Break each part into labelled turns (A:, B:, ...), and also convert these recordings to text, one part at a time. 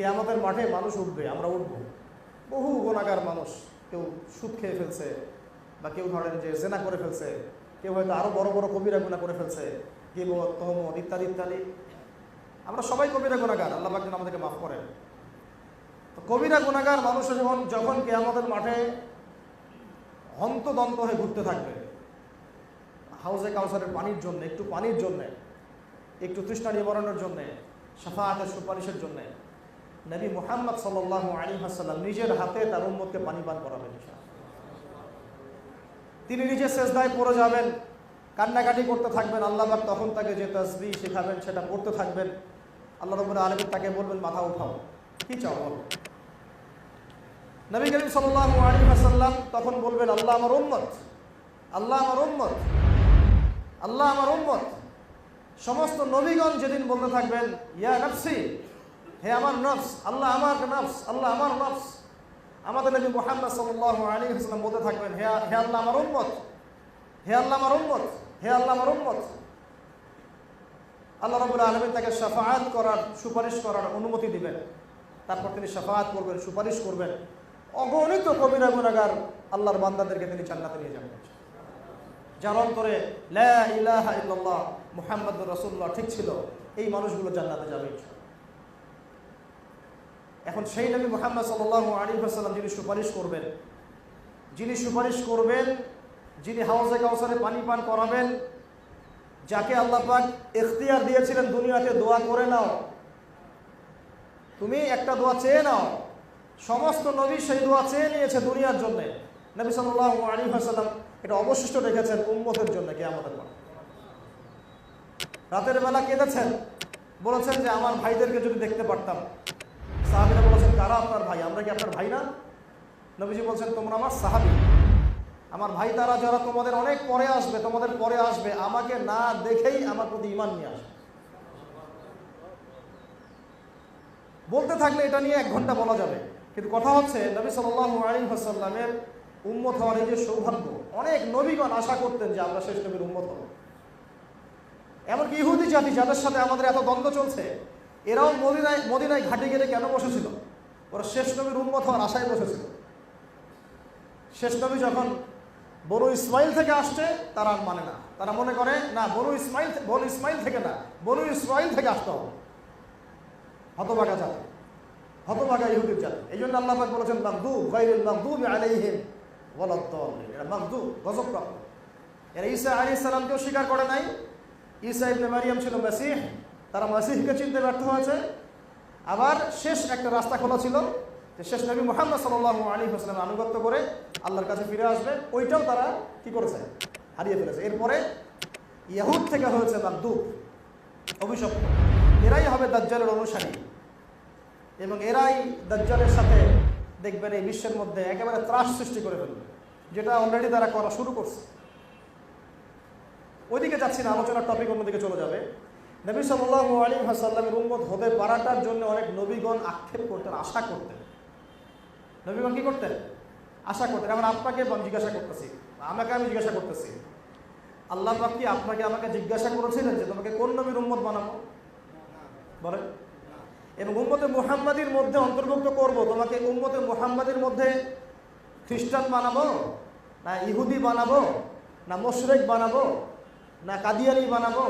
A: কে আমাদের মাঠে মানুষ উঠবে, আমরা উঠবো। বহু গোনাগার মানুষ কেউ সুদ খেয়ে ফেলছে বা কেউ ধরেন যে জেনা করে ফেলছে, কেউ হয়তো আরও বড় বড় কবিরা গুণা করে ফেলছে, গিবত তহমত ইত্যাদি ইত্যাদি। আমরা সবাই কবিরা গুণাগার, আল্লাহ পাক যেন আমাদেরকে মাফ করেন। তো কবিরা গুণাগার মানুষ যখন যখন কে আমাদের মাঠে হন্তদন্ত হয়ে ঘুরতে থাকবে, হাউজে কাউসারের পানির জন্য, একটু পানির জন্যে, একটু তৃষ্ণা নিবারণের জন্যে সাফা সাফাহাতের সুপারিশের জন্যে নবী মোহাম্মদ সাল্লাহ আলী হাসাল্লাম নিজের হাতে তার উম্মতকে পানি পান করাবেন তিনি নিজে শেষদায় পড়ে যাবেন, কান্নাকাটি করতে থাকবেন, আল্লাহ পাক তখন তাকে যে তসবি শেখাবেন সেটা পড়তে থাকবেন। আল্লাহ রবুল আলমী তাকে বলবেন, মাথা উঠাও, কি চাও বলো? নবী করিম সাল্লাহ আলী হাসাল্লাম তখন বলবেন, আল্লাহ আমার উম্মত, আল্লাহ আমার উম্মত, আল্লাহ আমার উম্মত। সমস্ত নবীগণ যেদিন বলতে থাকবেন, ইয়া নফসি হে আমার নফস, আল্লাহ আমার নফস, আল্লাহ আমার নফস। আমাদের নবী মোহাম্মদ সাল্লাহ আলী হাসলাম বলতে থাকবেন হে হে আল্লাহ আমার উম্মত, হে আল্লাহ আমার উম্মত, হে আল্লাহ আমার উম্মত। আল্লাহ রবুল্লা আলমিন তাকে সাফায়াত করার, সুপারিশ করার অনুমতি দিবেন। তারপর তিনি সাফায়াত করবেন, সুপারিশ করবেন। অগণিত কবিরা গুণাগার আল্লাহর বান্দাদেরকে তিনি জান্নাতে নিয়ে যাবেন। যার অন্তরে লা ইলাহা ইল্লাল্লাহ মুহাম্মদ রসুল্লাহ ঠিক ছিল, এই মানুষগুলো জান্নাতে যাবে। এখন সেই নবী মোহাম্মদ সাল্লাহ আলী হাসাল্লাম যিনি সুপারিশ করবেন, যিনি সুপারিশ করবেন, যিনি হাউজে কাউসারে পানি পান করাবেন, যাকে আল্লাহ পাক এখতিয়ার দিয়েছিলেন, দুনিয়াতে দোয়া করে নাও। তুমি একটা দোয়া চেয়ে নাও। সমস্ত নবী সেই দোয়া চেয়ে নিয়েছে দুনিয়ার জন্যে। নবী সাল্লাহ আলী হাসাল্লাম এটা অবশিষ্ট রেখেছেন উম্মতের জন্য কে আমাদের পর। রাতের বেলা কেঁদেছেন। বলেছেন যে, আমার ভাইদেরকে যদি দেখতে পারতাম সাহাবিরা বলেছেন, কারা আপনার ভাই? আমরা কি আপনার ভাই না? নবীজি বলছেন, তোমরা আমার সাহাবি। আমার ভাই তারা, যারা তোমাদের অনেক পরে আসবে, তোমাদের পরে আসবে, আমাকে না দেখেই আমার প্রতি ইমান নিয়ে আসবে। বলতে থাকলে এটা নিয়ে এক ঘণ্টা বলা যাবে। কিন্তু কথা হচ্ছে, নবী সাল্লাহ আলী হাসাল্লামের উম্মত হওয়ার এই যে সৌভাগ্য, অনেক নবীগণ আশা করতেন যে আমরা শেষ নবীর উম্মত হব। এমনকি ইহুদি জাতি, যাদের সাথে আমাদের এত দ্বন্দ্ব চলছে এরাও মদিনায় মদিনায় ঘাটে গেলে কেন বসেছিল? ওরা শেষ নবীর উন্মত হওয়ার আশায় বসেছিল। শেষ নবী যখন বনু ইসমাইল থেকে আসছে, তারা আর মানে না। তারা মনে করে, না, বনু ইসমাইল বনু ইসমাইল থেকে না, বনু ইসমাইল থেকে আসতে হবে। হতভাগা জাতি, হতভাগা ইহুদির জাতি। এই জন্য আল্লাহ বলেছেন মাকদু গাইরুল মাকদুব আলাইহিম ওয়ালাদ-দাল্লিন। এরা মাকদু গজবপ্রাপ্ত। এরা ঈসা আলাইহিস সালামকেও স্বীকার করে নাই। ঈসা ইবনে মারিয়াম ছিল মেসিহ। তারা মাসিহকে চিনতে ব্যর্থ হয়েছে। আবার শেষ একটা রাস্তা খোলা ছিল, যে শেষ নবী মোহাম্মদ সাল্লাহ আলী হোসলাম আনুগত্য করে আল্লাহর কাছে ফিরে আসবে, ওইটাও তারা কি করেছে? হারিয়ে ফেলেছে। এরপরে ইয়াহুদ থেকে হয়েছে মাকদুব অভিশপ্ত। এরাই হবে দাজ্জালের অনুসারী। এবং এরাই দাজ্জালের সাথে দেখবেন এই বিশ্বের মধ্যে একেবারে ত্রাস সৃষ্টি করে ফেলবে, যেটা অলরেডি তারা করা শুরু করছে। ওইদিকে যাচ্ছি না, আলোচনার টপিক অন্যদিকে চলে যাবে। নবী সাল্লাহ আলী হাসাল্লামের উম্মত হতে পারাটার জন্য অনেক নবীগণ আক্ষেপ করতেন, আশা করতেন। নবীগণ কি করতেন? আশা করতেন। এখন আপনাকে জিজ্ঞাসা করতেছি, আমাকে আমি জিজ্ঞাসা করতেছি, আল্লাহ কি আপনাকে আমাকে জিজ্ঞাসা করেছিলেন যে তোমাকে কোন নবীর উম্মত বানাবো? বলেন। এবং উম্মতে মুহাম্মাদির মধ্যে অন্তর্ভুক্ত করব, তোমাকে উম্মতে মুহাম্মাদির মধ্যে খ্রিস্টান বানাবো, না ইহুদি বানাবো, না মোশরেক বানাবো, না কাদিয়ানি বানাবো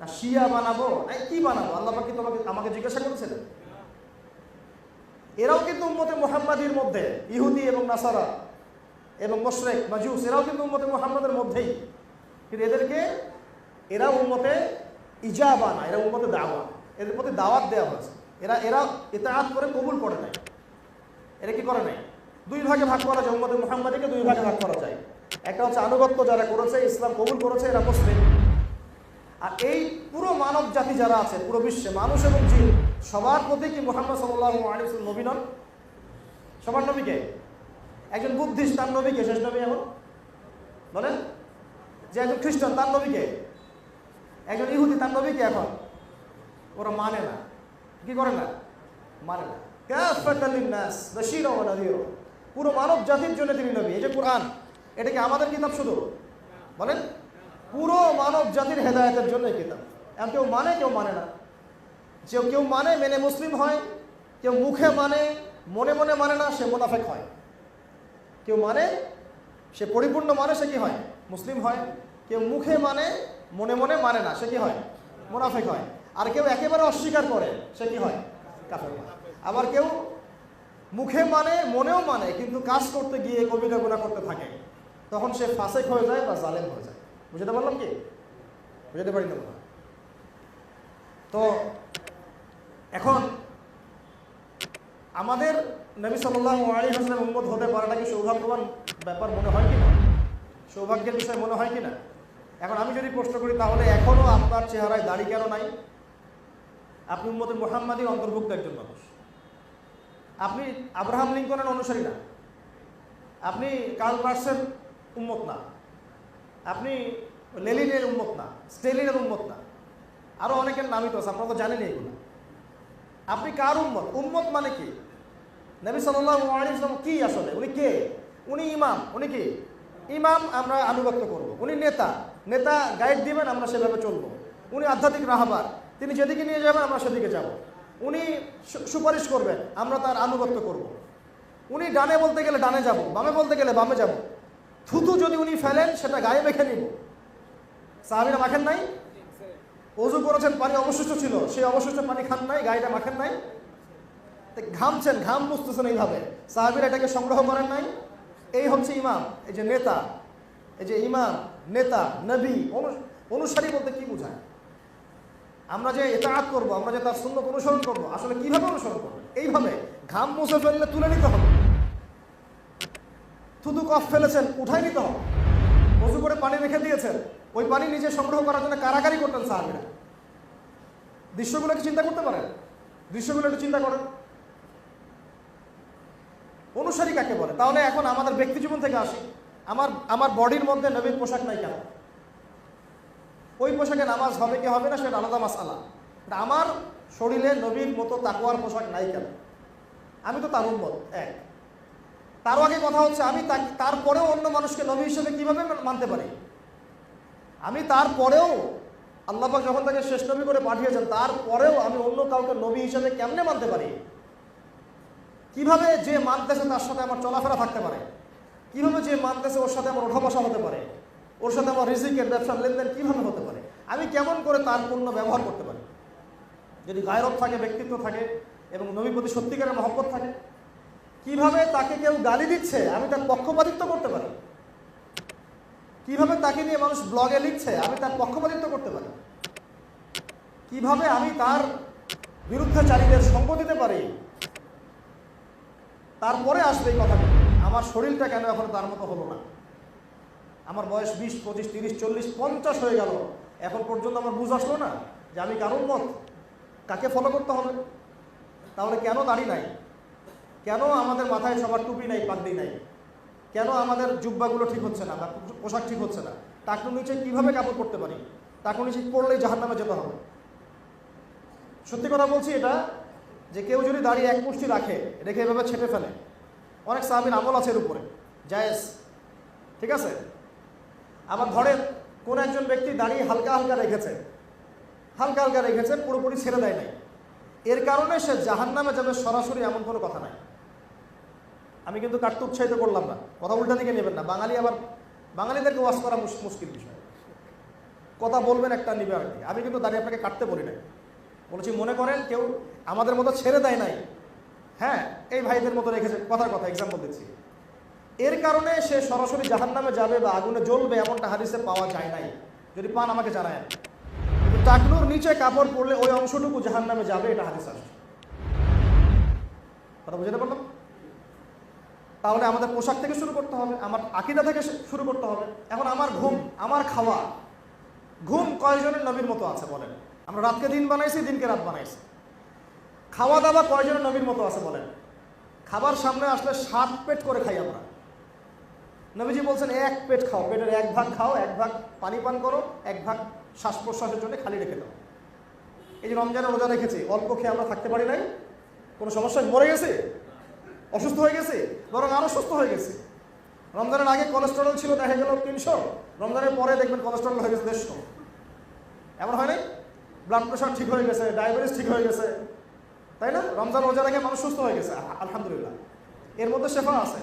A: না, শিয়া বানাবো? না কি বানাবো? আল্লাহ কি তোমাকে, আমাকে জিজ্ঞাসা করেছিলেন এরাও কিন্তু উম্মতে মোহাম্মদীর মধ্যে, ইহুদি এবং নাসারা এবং মোশরেক, মাজুস, এরাও কিন্তু উম্মতে মোহাম্মদের মধ্যেই। কিন্তু এদেরকে, এরা উম্মতে ইজাবা না, এরা উম্মতে দাওয়া। এদের প্রতি দাওয়াত দেওয়া হয়েছে। এরা এরা এতে ইতাহাত করে কবুল করে নাই এরা কি করে নাই দুই ভাগে ভাগ করা যায়, উম্মতে মোহাম্মদীকে দুই ভাগে ভাগ করা যায়। একটা হচ্ছে আনুগত্য যারা করেছে, ইসলাম কবুল করেছে, এরা মুসলিম। আর এই পুরো মানব জাতি যারা আছে, পুরো বিশ্বে, মানুষ এবং জিন, সবার প্রতি কি মোহাম্মদ সাল্লাহ আলিম নবী নন? সবার নবীকে একজন বুদ্ধিস্ট, তার নবীকে শেষ নবী এখন? বলেন। যে একজন খ্রিস্টান, তার নবীকে একজন ইহুদি, তার নবীকে এখন? ওরা মানে না। কি করে না? মানে না। পুরো মানব জাতির জন্য তিনি নবী। এই যে কোরআন, এটা কি আমাদের কিতাব শুধু? বলেন। পুরো মানব জাতির হেদায়তের জন্য কিতাব। এমন কেউ মানে কেউ মানে না। যে কেউ মানে মেনে মুসলিম হয়। কেউ মুখে মানে মনে মনে মানে না, সে মোনাফেক হয়। কেউ মানে সে পরিপূর্ণ মানে সে কি হয়? মুসলিম হয়। কেউ মুখে মানে মনে মনে মানে না, সে কি হয়? মোনাফেক হয়। আর কেউ একেবারে অস্বীকার করে, সে কি হয়? কাফের হয়। আবার কেউ মুখে মানে মনেও মানে কিন্তু কাজ করতে গিয়ে কবিতা গুণা করতে থাকে। তখন সে ফাসেক হয়ে যায় বা জালেম হয়ে যায়। বুঝতে পারলাম কি? বুঝতে পারি না তো এখন আমাদের নবী সাল্লাহ আলী হাসলাম উম্মত হতে পারাটা কি সৌভাগ্যবান ব্যাপার মনে হয় কি না? সৌভাগ্যের বিষয় মনে হয় কি না? এখন আমি যদি প্রশ্ন করি, তাহলে এখনও আপনার চেহারায় দাড়ি কেন নাই? আপনি উম্মতে মোহাম্মদীর অন্তর্ভুক্ত একজন মানুষ। আপনি আব্রাহাম লিঙ্কনের অনুসারী না। আপনি কার্ল মার্কসের উম্মত না। আপনি লেলিনের উম্মত না, স্টেলিনের উম্মত না। আরও অনেকের নামই তো আছে আপনারা তো জানেন এগুলো। আপনি কার উম্মত? উম্মত মানে কি? নবী সাল্লাহ ইসলাম কি আসলে? উনি কে? উনি ইমাম, উনি কি? ইমাম আমরা আনুগত্য করব। উনি নেতা নেতা গাইড দিবেন, আমরা সেভাবে চলবো। উনি আধ্যাত্মিক রাহাবার, তিনি যেদিকে নিয়ে যাবেন, আমরা সেদিকে যাব। উনি সুপারিশ করবেন, আমরা তার আনুগত্য করব। উনি ডানে বলতে গেলে ডানে যাব, বামে বলতে গেলে বামে যাব। থুতু যদি উনি ফেলেন, সেটা গায়ে মেখে নিব সাহাবিরা মাখেন নাই? অজু করেছেন, পানি অবশিষ্ট ছিল, সেই অবশিষ্ট পানি খান নাই, গায়েটা মাখেন নাই? ঘামছেন, ঘাম মুছতেছেন এইভাবে। সাহাবিরা এটাকে সংগ্রহ করেন নাই? এই হচ্ছে ইমাম, এই যে নেতা, এই যে ইমাম, নেতা, নবী, অনু- অনুসারী বলতে কি বোঝায়? আমরা যে এতাহাত করব, আমরা যে তার সুন্দর অনুসরণ করব, আসলে কীভাবে অনুসরণ করব? এইভাবে ঘাম মুছে ফেললে তুলে নিতে হবে। থুতু কফ ফেলেছেন, উঠাই নিতে হবে। অজু করে পানি রেখে দিয়েছেন। ওই পানি নিজে সংগ্রহ করার জন্য কারাকারি করতেন সাহাবিরা। দৃশ্যগুলো কি চিন্তা করতে পারেন? দৃশ্যগুলো একটু চিন্তা করেন। অনুসারী কাকে বলে? তাহলে এখন আমাদের ব্যক্তি জীবন থেকে আসি। আমার আমার বডির মধ্যে নবীর পোশাক নাই কেন? ওই পোশাকে নামাজ হবে কি হবে না, সেটা আলাদা মাসালা। আমার শরীরে নবীর মতো তাকুয়ার পোশাক নাই কেন? আমি তো তার উন্মত এক। তারও আগে কথা হচ্ছে, আমি তারপরেও অন্য মানুষকে নবী হিসেবে কীভাবে মানতে পারি? আমি তারপরেও আল্লাপাক যখন তাকে শেষ নবী করে পাঠিয়েছেন তারপরেও আমি অন্য কাউকে নবী হিসেবে কেমনে মানতে পারি? কীভাবে যে মানতেছে তার সাথে আমার চলাফেরা থাকতে পারে? কীভাবে যে মানতেছে ওর সাথে আমার ওঠা বসা হতে পারে? ওর সাথে আমার রিজিকের ব্যবসার লেনদেন কীভাবে হতে পারে? আমি কেমন করে তার পণ্য ব্যবহার করতে পারি? যদি গায়রব থাকে, ব্যক্তিত্ব থাকে, এবং নবী প্রতি সত্যিকারের মহব্বত থাকে কীভাবে তাকে কেউ গালি দিচ্ছে? আমি তার পক্ষপাতিত্ব করতে পারি। কীভাবে তাকে নিয়ে মানুষ ব্লগে লিখছে? আমি তার পক্ষপাতিত্ব করতে পারি। কীভাবে আমি তার বিরুদ্ধচারীদের সঙ্গ দিতে পারি? তারপরে আসবে এই কথাটা। আমার শরীরটা কেন এখন তার মতো হলো না? আমার বয়স বিশ, পঁচিশ, তিরিশ, চল্লিশ, পঞ্চাশ হয়ে গেল। এখন পর্যন্ত আমার বুঝ আসলো না যে আমি কারণ মত কাকে ফলো করতে হবে? তাহলে কেন দাড়ি নাই? কেন আমাদের মাথায় সবার টুপি নাই, পাগড়ি নাই? কেন আমাদের জুব্বাগুলো ঠিক হচ্ছে না বা পোশাক ঠিক হচ্ছে না? টাকুর নিচে কীভাবে কাপড় পরতে পারি? টাকুর নিচে পড়লেই জাহার নামে যেতে হবে। সত্যি কথা বলছি এটা, যে কেউ যদি দাঁড়িয়ে এক মুষ্টি রাখে রেখে এভাবে ছেপে ফেলে। অনেক সাহাবির আমল আছে এর উপরে। জায়েজ। ঠিক আছে? আবার ধরেন, কোন একজন ব্যক্তি দাঁড়িয়ে হালকা হালকা রেখেছে, হালকা হালকা রেখেছে, পুরোপুরি ছেড়ে দেয় নাই। এর কারণে সে জাহান নামে যাবে সরাসরি এমন কোনো কথা নাই। আমি কিন্তু কাটতে উৎসাহিত করলাম না। কথা উল্টা দিকে নেবেন না। বাঙালি আবার বাঙালিদেরকে ওয়াশ করা মুশকিল বিষয়। কথা বলবেন একটা নিবে আর কি। আমি কিন্তু দাঁড়িয়ে আপনাকে কাটতে বলি নাই। বলেছি, মনে করেন কেউ আমাদের মতো ছেড়ে দেয় নাই? হ্যাঁ এই ভাইদের মতো রেখেছে। কথার কথা এক্সাম্পল দিচ্ছি। এর কারণে সে সরাসরি জাহান নামে যাবে বা আগুনে জ্বলবে এমনটা হাদিসে পাওয়া যায় নাই। যদি পান আমাকে জানায় কিন্তু টাকনুর নিচে কাপড় পরলে ওই অংশটুকু জাহান নামে যাবে, এটা হাদিস আসছে কথা বুঝতে পারলাম? তাহলে আমাদের পোশাক থেকে শুরু করতে হবে, আমার আকিদা থেকে শুরু করতে হবে। এখন আমার ঘুম, আমার খাওয়া। ঘুম কয়জনের নবীর মতো আছে বলেন? আমরা রাতকে দিন বানাইছি, দিনকে রাত বানাইছি। খাওয়া দাওয়া কয়জনের নবীর মতো আছে বলেন? খাবার সামনে আসলে সাত পেট করে খাই আমরা। নবীজি বলছেন, এক পেট খাও, পেটের এক ভাগ খাও, এক ভাগ পানি পান করো, এক ভাগ শ্বাস প্রশ্বাসের জন্য খালি রেখে দাও। এই যে রমজানের রোজা রেখেছি, অল্প খেয়ে আমরা থাকতে পারি নাই? কোনো সমস্যায় মরে গেছে? অসুস্থ হয়ে গেছে, বরং আরও সুস্থ হয়ে গেছে। রমজানের আগে কোলেস্টেরল ছিল, দেখা গেল তিনশো। রমজানের পরে দেখবেন কোলেস্টেরল হয়ে গেছে দেড়শো। এমন হয় নাই? ব্লাড প্রেশার ঠিক হয়ে গেছে ডায়াবেটিস ঠিক হয়ে গেছে। তাই না? রমজান রোজা রেখে মানুষ সুস্থ হয়ে গেছে আলহামদুলিল্লাহ। এর মধ্যে শেফা আছে।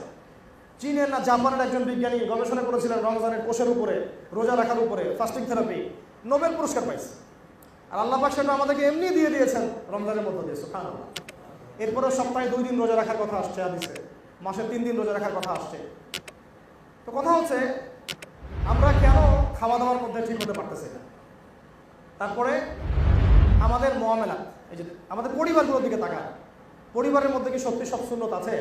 A: চীনের না জাপানের একজন বিজ্ঞানী গবেষণা করেছিলেন রমজানের কোষের উপরে, রোজা রাখার উপরে ফাস্টিং থেরাপি নোবেল পুরস্কার পাইছে। আর আল্লাহ পাক সেটা আমাদেরকে এমনি দিয়ে দিয়েছেন রমজানের মধ্যে দিয়ে সুখান এরপরে সপ্তাহে দুই দিন রোজা রাখার কথা আসছে আদিসে মাসে তিন দিন রোজা রাখার কথা আসছে। তো কথা হচ্ছে, আমরা কেন খাওয়া দাওয়ার মধ্যে ঠিক হতে পারতেছি না? তারপরে আমাদের মহামেলা এই যে আমাদের পরিবারগুলোর দিকে তাকান। পরিবারের মধ্যে কি সত্যি সব শূন্যত আছে?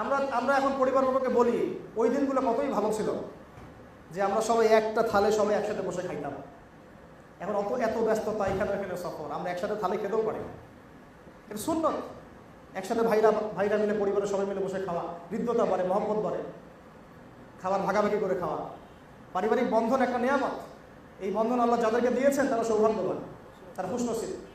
A: আমরা আমরা এখন পরিবারগুলোকে বলি, ওই দিনগুলো কতই ভালো ছিল যে আমরা সবাই একটা থালে সবাই একসাথে বসে খাইতাম। এখন অত, এত ব্যস্ততা এখানে এখানে সফর। আমরা একসাথে থালে খেতেও পারি। এটা সুন্নত একসাথে ভাইরা ভাইরা মিলে, পরিবারের সবাই মিলে বসে খাওয়া। হৃদ্যতা বাড়ে, মহব্বত বাড়ে। খাবার ভাগাভাগি করে খাওয়া। পারিবারিক বন্ধন একটা নিয়ামত। এই বন্ধন আল্লাহ যাদেরকে দিয়েছেন, তারা সৌভাগ্যবান। তারা খুশনসিব।